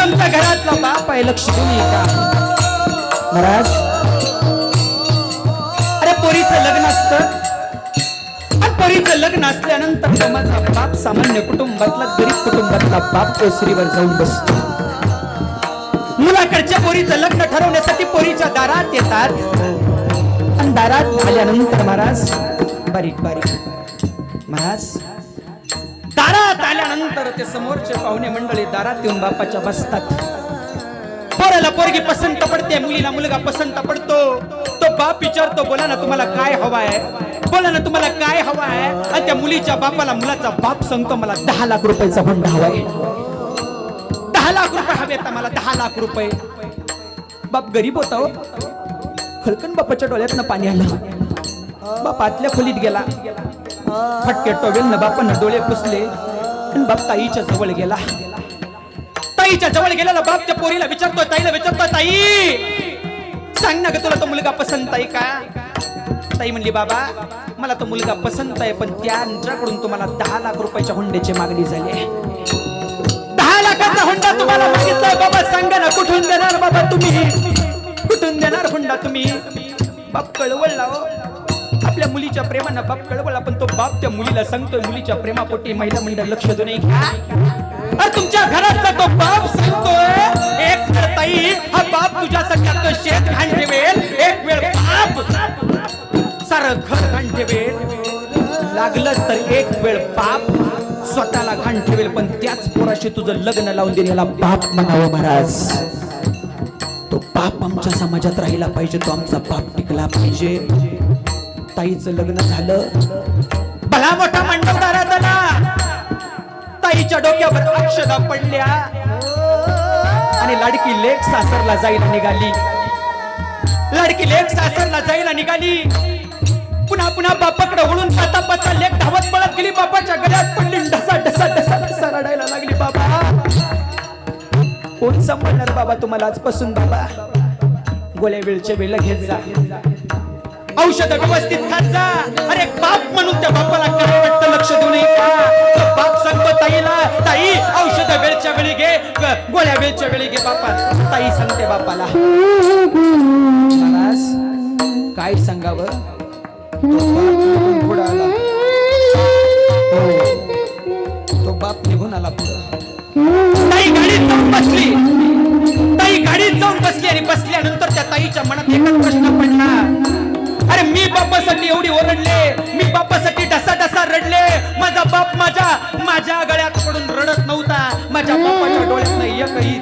आमचा घरातला बाप आहे लक्ष तुम्ही का? महाराज? अरे पोरीचं लग्न असत. आणि पोरीचं लग्न असल्यानंतर माझा बाप सामान्य कुटुंबातला गरीब कुटुंबातला बाप ओसरीवर जाऊन बसतो. मुलाकडच्या पोरीचं लग्न ठरवण्यासाठी पोरीच्या दारात येतात. आणि दारात आल्यानंतर महाराज बारीक बारीक महाराज दारात आल्यानंतर ते समोरचे पाहुणे मंडळी दारात येऊन बापाच्या बसतात. पोराला पोरगी पसंत पडते मुलीला मुलगा पसंत पडतो. तो बाप विचारतो बोला ना तुम्हाला काय हवाय? बोला ना तुम्हाला काय हवाय? आणि त्या मुलीच्या बापाला मुलाचा बाप सांगतो मला दहा लाख रुपयाचा हुंडा हवाय. दहा लाख रुपये हवे आता मला दहा लाख रुपये. बाप गरीब होता हो. खळकन बापाच्या डोळ्यातनं पाणी आलं. बाप आतल्या खोलीत गेला. फटके टोवेल बापानं डोळे पुसले. आणि बाप ताईच्या जवळ गेला. ताईच्या जवळ गेलेला बाप त्या पोरीला विचारतोय ताईला विचारतोय ताई सांग ना का तुला तो मुलगा पसंत आहे का? ताई म्हणली बाबा मला तो मुलगा पसंत आहे पण त्यांच्याकडून तुम्हाला दहा लाख रुपयाच्या हुंड्याची मागणी झाली दहा लाखाचा हुंडा तुम्हाला मागितलाय बाबा सांगा ना कुठून देणार बाबा तुम्ही? कुठून देणार हुंडा तुम्ही? बाप कळवळला हो. आपल्या मुलीच्या प्रेमानं बाप कळवला पण तो बाप त्या मुलीला सांगतोय मुलीच्या प्रेमापोटी महिला मंडळ लक्ष देऊ नये. अरे तुमच्या घरातला तो बाप सांगतोय एक ताई हा बाप तुझ्या सगळ्यात शेत घाण ठेवेल एक वेळ बाप सारं घर घाण ठेवेल. लागलंच तर एक वेळ बाप स्वतःला घाण ठेवेल पण त्याच पोराशी तुझं लग्न लावून देण्याला बाप म्हणावं महाराज. तो बाप आमच्या समाजात राहिला पाहिजे तो आमचा बाप टिकला पाहिजे. ताईचं लग्न झालं. भला मोठा मंडपदारात आला ताईच्या डोक्यावर अक्षदा पडल्या. आणि लाडकी लेख सासरला जायला निघाली. लाडकी लेख सासरला जायला निघाली. पुन्हा पुन्हा बापाकडे वळून पाता पाता लेख धावत पळत गेली. बापाच्या गळ्यात पडली. ढसा ढसा ढसा ढसा रडायला लागली बाबा. कोण सांभाळणार बाबा तुम्हाला आजपासून बाबा? गोळ्या वेळच्या वेळेला घेत जा. औषध व्यवस्थित खात अरे बाप म्हणून त्या बापाला काय वाटत लक्ष देऊ नये बाप सांगतो ताईला ताई औषध वेळच्या वेळी घे गोळ्या वेळच्या वेळी घे बापा. ताई सांगते बापाला. काय सांगावं? तो बाप निघून आला ताई गाडीत जाऊन बसली. ताई गाडीत जाऊन बसली आणि बसल्यानंतर त्या ताईच्या मनात एकच प्रश्न पडला. बापासाठी एवढी ओरडले? मी बापासाठी डसा डसा रडले. माझा बाप माझ्या माझ्या गळ्यात पडून रडत नव्हता. माझ्या बापाच्या डोळ्यात एकही